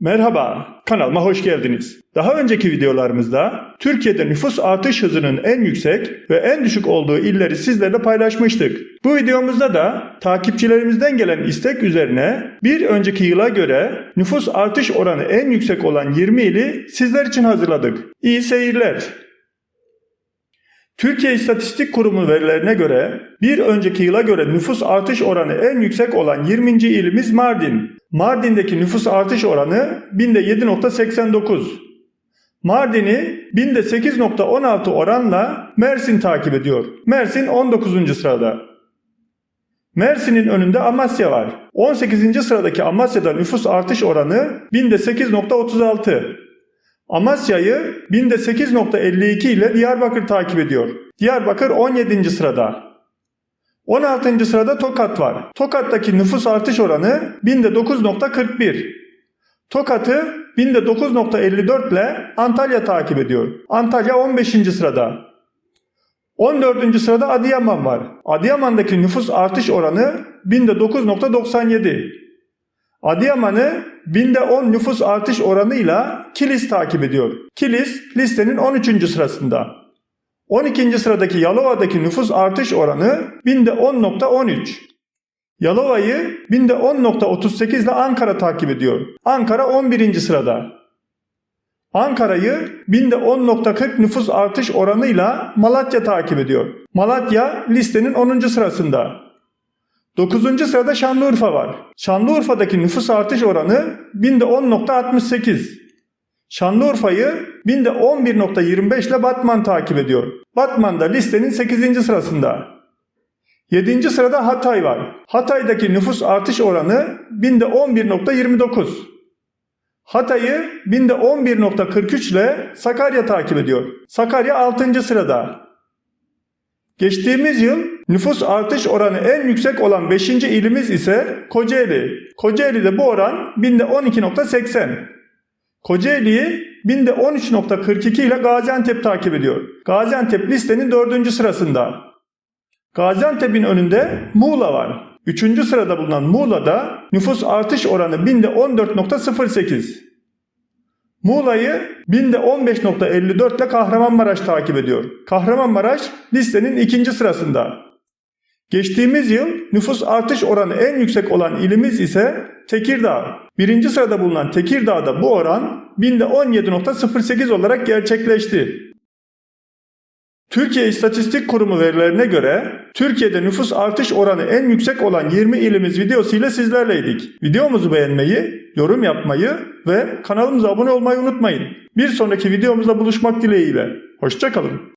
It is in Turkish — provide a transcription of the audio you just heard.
Merhaba, kanalıma hoş geldiniz. Daha önceki videolarımızda Türkiye'de nüfus artış hızının en yüksek ve en düşük olduğu illeri sizlerle paylaşmıştık. Bu videomuzda da takipçilerimizden gelen istek üzerine bir önceki yıla göre nüfus artış oranı en yüksek olan 20 ili sizler için hazırladık. İyi seyirler. Türkiye İstatistik Kurumu verilerine göre bir önceki yıla göre nüfus artış oranı en yüksek olan 20. ilimiz Mardin. Mardin'deki nüfus artış oranı binde 7.89. Mardin'i binde 8.16 oranla Mersin takip ediyor. Mersin 19. sırada. Mersin'in önünde Amasya var. 18. sıradaki Amasya'da nüfus artış oranı binde 8.36. Amasya'yı binde 8.52 ile Diyarbakır takip ediyor. Diyarbakır 17. sırada. 16. sırada Tokat var. Tokat'taki nüfus artış oranı binde 9.41. Tokat'ı binde 9.54 ile Antalya takip ediyor. Antalya 15. sırada. 14. sırada Adıyaman var. Adıyaman'daki nüfus artış oranı binde 9.97. Adıyaman'ı binde 10 nüfus artış oranıyla Kilis takip ediyor. Kilis listenin 13. sırasında. 12. sıradaki Yalova'daki nüfus artış oranı binde 10.13. Yalova'yı binde 10.38 ile Ankara takip ediyor. Ankara 11. sırada. Ankara'yı binde 10.40 nüfus artış oranıyla Malatya takip ediyor. Malatya listenin 10. sırasında. 9. sırada Şanlıurfa var. Şanlıurfa'daki nüfus artış oranı binde 10.68. Şanlıurfa'yı binde 11.25 ile Batman takip ediyor. Batman da listenin 8. sırasında. 7. sırada Hatay var. Hatay'daki nüfus artış oranı binde 11.29. Hatay'ı binde 11.43 ile Sakarya takip ediyor. Sakarya 6. sırada. Geçtiğimiz yıl nüfus artış oranı en yüksek olan 5. ilimiz ise Kocaeli. Kocaeli'de bu oran binde 12.80. Kocaeli'yi binde 13.42 ile Gaziantep takip ediyor. Gaziantep listenin 4. sırasında. Gaziantep'in önünde Muğla var. 3. sırada bulunan Muğla'da nüfus artış oranı binde 14.08. Muğla'yı binde 15.54 ile Kahramanmaraş takip ediyor. Kahramanmaraş listenin ikinci sırasında. Geçtiğimiz yıl nüfus artış oranı en yüksek olan ilimiz ise Tekirdağ. Birinci sırada bulunan Tekirdağ'da bu oran binde 17.08 olarak gerçekleşti. Türkiye İstatistik Kurumu verilerine göre Türkiye'de nüfus artış oranı en yüksek olan 20 ilimiz videosu ile sizlerleydik. Videomuzu beğenmeyi, yorum yapmayı ve kanalımıza abone olmayı unutmayın. Bir sonraki videomuzda buluşmak dileğiyle. Hoşçakalın.